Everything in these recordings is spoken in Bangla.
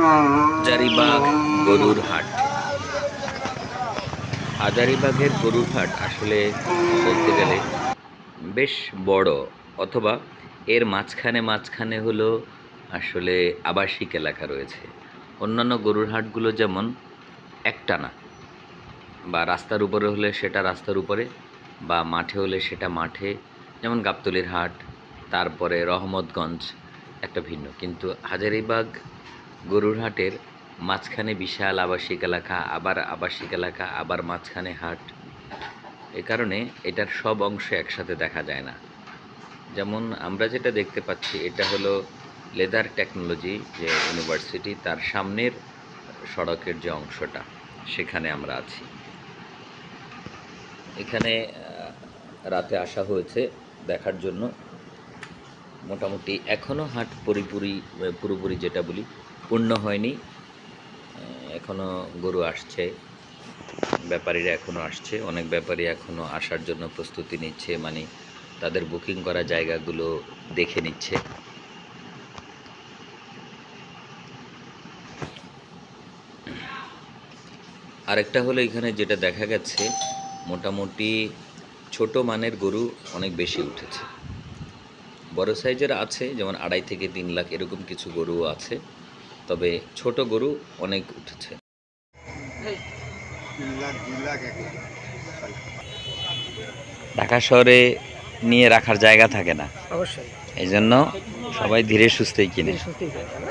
হাজারিবাগ গরুর হাট। হাজারিবাগের গরুর হাট আসলে বলতে গেলে বেশ বড়, অথবা এর মাঝখানে মাঝখানে হলো আসলে আবাসিক এলাকা রয়েছে। অন্যান্য গরুর হাটগুলো যেমন একটানা, বা রাস্তার উপরে হলে সেটা রাস্তার উপরে, বা মাঠে হলে সেটা মাঠে, যেমন গাবতলির হাট, তারপরে রহমতগঞ্জ, একটা ভিন্ন। কিন্তু হাজারিবাগ গরুর হাটের মাঝখানে বিশাল আবাসিক এলাকা, আবার আবাসিক এলাকা, আবার মাঝখানে হাট। এ কারণে এটার সব অংশ একসাথে দেখা যায় না। যেমন আমরা যেটা দেখতে পাচ্ছি, এটা হলো লেদার টেকনোলজি যে ইউনিভার্সিটি, তার সামনের সড়কের যে অংশটা, সেখানে আমরা আছি। এখানে রাতে আসা হয়েছে দেখার জন্য। মোটামুটি এখনও হাট পুরোপুরি পুরোপুরি যেটা বলি পূর্ণ হয়নি। এখনও গরু আসছে। ব্যাপারীরা এখনও আসছে। অনেক ব্যাপারী এখনও আসার জন্য প্রস্তুতি নিচ্ছে। মানে তাদের বুকিং করা জায়গাগুলো দেখে নিচ্ছে। আরেকটা হলো এখানে যেটা দেখা গেছে, মোটামুটি ছোট মানের গরু অনেক বেশি উঠেছে। বড় সাইজের আছে, যেমন আড়াই থেকে তিন লাখ এরকম কিছু গরুও আছে। তবে ছোট গরু অনেক উঠেছে। ঢাকা শহরে নিয়ে রাখার জায়গা থাকে না। অবশ্যই। এই জন্য সবাই ধীরে সুস্থেই কিনে।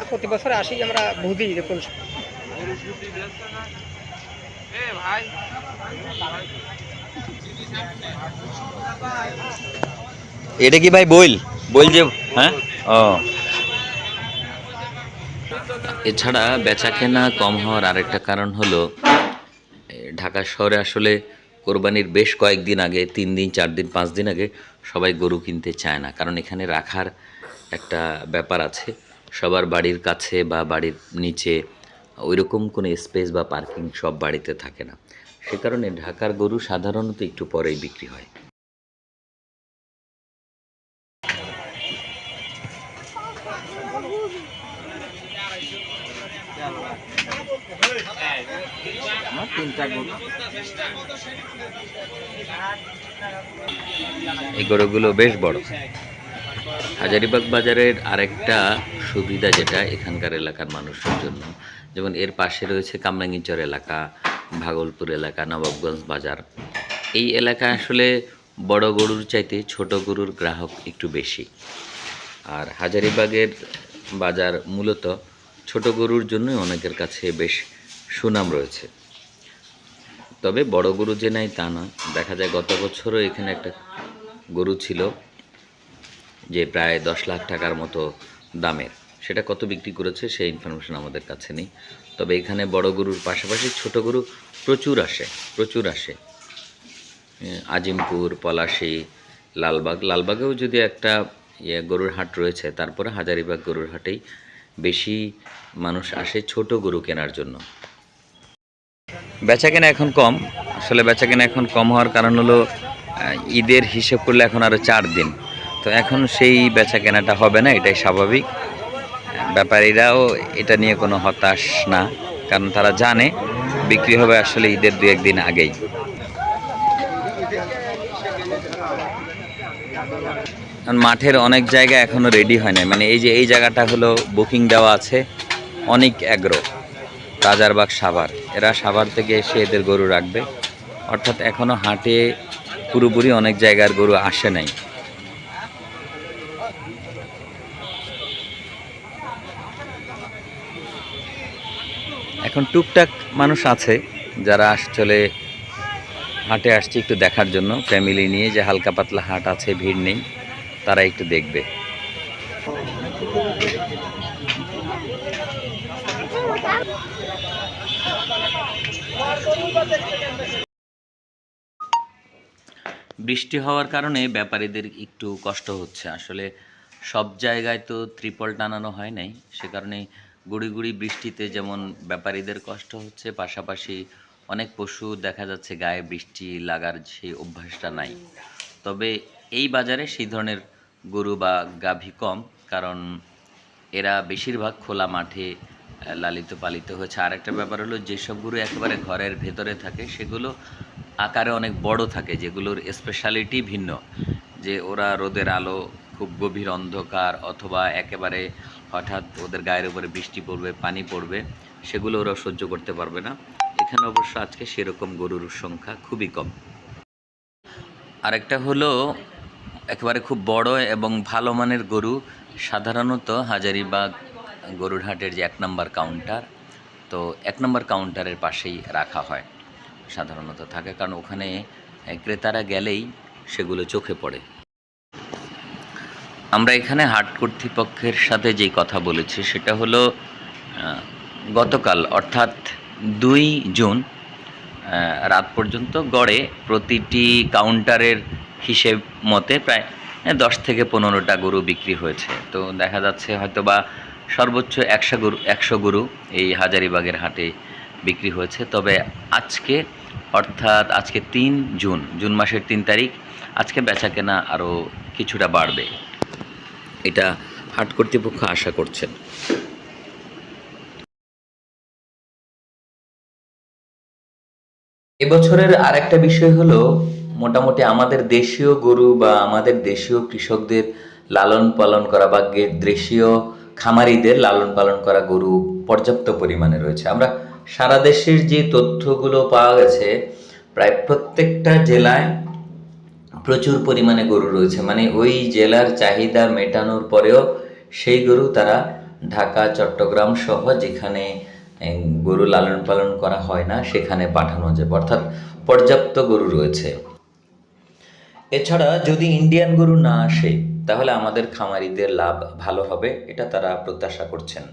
প্রতি বছর আসি আমরা বুঝি কোন এটা কি ভাই বইল? বইল যে হ্যাঁ? ও। এছাড়া বেচা কেনা কম হওয়ার আরেকটা কারণ হলো ঢাকা শহরে আসলে কোরবানির বেশ কয়েকদিন আগে, তিন দিন, চার দিন, পাঁচ দিন আগে সবাই গরু কিনতে চায় না। কারণ এখানে রাখার একটা ব্যাপার আছে। সবার বাড়ির কাছে বা বাড়ির নিচে ওইরকম কোনো স্পেস বা পার্কিং সব বাড়িতে থাকে না। সে কারণে ঢাকার গরু সাধারণত একটু পরেই বিক্রি হয়। এই গরুগুলো বেশ বড়। হাজারিবাগ বাজারের আরেকটা সুবিধা যেটা এখানকার এলাকার মানুষের জন্য, যেমন এর পাশে রয়েছে কামরাঙ্গিচর এলাকা, ভাগলপুর এলাকা, নবাবগঞ্জ বাজার। এই এলাকা আসলে বড় গরুর চাইতে ছোট গরুর গ্রাহক একটু বেশি। আর হাজারিবাগের বাজার মূলত ছোট গরুর জন্যই অনেকের কাছে বেশ সুনাম রয়েছে। তবে বড় গরু যে নাই তা নয়। দেখা যায় গত বছরও এখানে একটা গরু ছিল যে প্রায় দশ লাখ টাকার মতো দামের। সেটা কত বিক্রি করেছে সেই ইনফরমেশন আমাদের কাছে নেই। তবে এখানে বড় গরুর পাশাপাশি ছোট গরু প্রচুর আসে প্রচুর আসে। আজিমপুর, পলাশী, লালবাগ। লালবাগেও যদি একটা ইয়ে গরুর হাট রয়েছে, তারপরে হাজারিবাগ গরুর হাটেই বেশি মানুষ আসে ছোট গরু কেনার জন্য। বেচা কেনা এখন কম। আসলে বেচা কেনা এখন কম হওয়ার কারণ হলো ঈদের হিসেব করলে এখন আরও চার দিন। তো এখন সেই বেচা কেনাটা হবে না, এটাই স্বাভাবিক। ব্যাপারীরাও এটা নিয়ে কোনো হতাশ না, কারণ তারা জানে বিক্রি হবে আসলে ঈদের দু একদিন আগেই। মাঠের অনেক জায়গা এখনও রেডি হয় নাই। মানে এই যে, এই জায়গাটা হলো বুকিং দেওয়া আছে অনেক অ্যাগ্রো রাজারবাগ সাভার। এরা সাভার থেকে এসে এদের গরু রাখবে। অর্থাৎ এখনও হাটে পুরোপুরি অনেক জায়গার গরু আসে নাই। এখন টুকটাক মানুষ আছে যারা আসলে হাটে আসছে একটু দেখার জন্য। ফ্যামিলি নিয়ে যে হালকা পাতলা হাট আছে, ভিড় নেই, তারা একটু দেখবে। বৃষ্টি হওয়ার কারণে ব্যাপারীদের একটু কষ্ট হচ্ছে। আসলে সব জায়গায় তো ত্রিপল টানানো হয় নাই। সে কারণে গুড়ি গুড়ি বৃষ্টিতে যেমন ব্যাপারীদের কষ্ট হচ্ছে, পাশাপাশি অনেক পশু দেখা যাচ্ছে গায়ে বৃষ্টি লাগার সেই অভ্যাসটা নাই। তবে এই বাজারে সেই ধরনের গরু বা গাভী কম, কারণ এরা বেশিরভাগ খোলা মাঠে লালিত পালিত হয়েছে। আর একটা ব্যাপার হলো, যেসব গরু একেবারে ঘরের ভেতরে থাকে, সেগুলো আকারে অনেক বড় থাকে, যেগুলোর স্পেশালিটি ভিন্ন। যে ওরা রোদের আলো, খুব গভীর অন্ধকার, অথবা একেবারে হঠাৎ ওদের গায়ের উপরে বৃষ্টি পড়বে, পানি পড়বে, সেগুলো ওরা সহ্য করতে পারবে না। এখানে অবশ্য আজকে সেরকম গরুর সংখ্যা খুবই কম। আরেকটা হলো, একেবারে খুব বড় এবং ভালো মানের গরু সাধারণত হাজারিবাগ গরুর হাটের যে এক নম্বর কাউন্টার, তো এক নম্বর কাউন্টারের পাশেই রাখা হয়, সাধারণত থাকে, কারণ ওখানে ক্রেতারা গেলেই সেগুলো চোখে পড়ে। আমরা এখানে হাট কর্তৃপক্ষের সাথে যেই কথা বলেছি, সেটা হলো গতকাল, অর্থাৎ দুই জুন রাত পর্যন্ত গড়ে প্রতিটি কাউন্টারের হিসেব মতে প্রায় দশ থেকে পনেরোটা গরু বিক্রি হয়েছে। তো দেখা যাচ্ছে হয়তো বা সর্বোচ্চ একশো গরু একশো গরু এই হাজারিবাগের হাটে বিক্রি হয়েছে। তবে আজকে, অর্থাৎ আজকে তিন জুন জুন মাসের তিন তারিখ, আজকে বেচা কেনা আরও কিছুটা বাড়বে। এটা হাট কর্তৃপক্ষ আশা করছেন। এবছরের আরেকটা বিষয় হলো, মোটামুটি আমাদের দেশীয় গরু বা আমাদের দেশীয় কৃষকদের লালন পালন করা বা দেশীয় খামারিদের লালন পালন করা গরু পর্যাপ্ত পরিমাণে রয়েছে। আমরা সারা দেশের যে তথ্যগুলো পাওয়া গেছে, প্রায় প্রত্যেকটা জেলায় প্রচুর পরিমাণে গরু রয়েছে। মানে ওই জেলার চাহিদা মেটানোর পরেও সেই গরু তারা ঢাকা, চট্টগ্রাম সহ যেখানে গরু লালন পালন করা হয় না, সেখানে পাঠানো যাবে। অর্থাৎ পর্যাপ্ত গরু রয়েছে। এছাড়া যদি ইন্ডিয়ান গরু না আসে তাহলে আমাদের খামারিদের লাভ ভালো হবে এটা তারা প্রত্যাশা করছেন।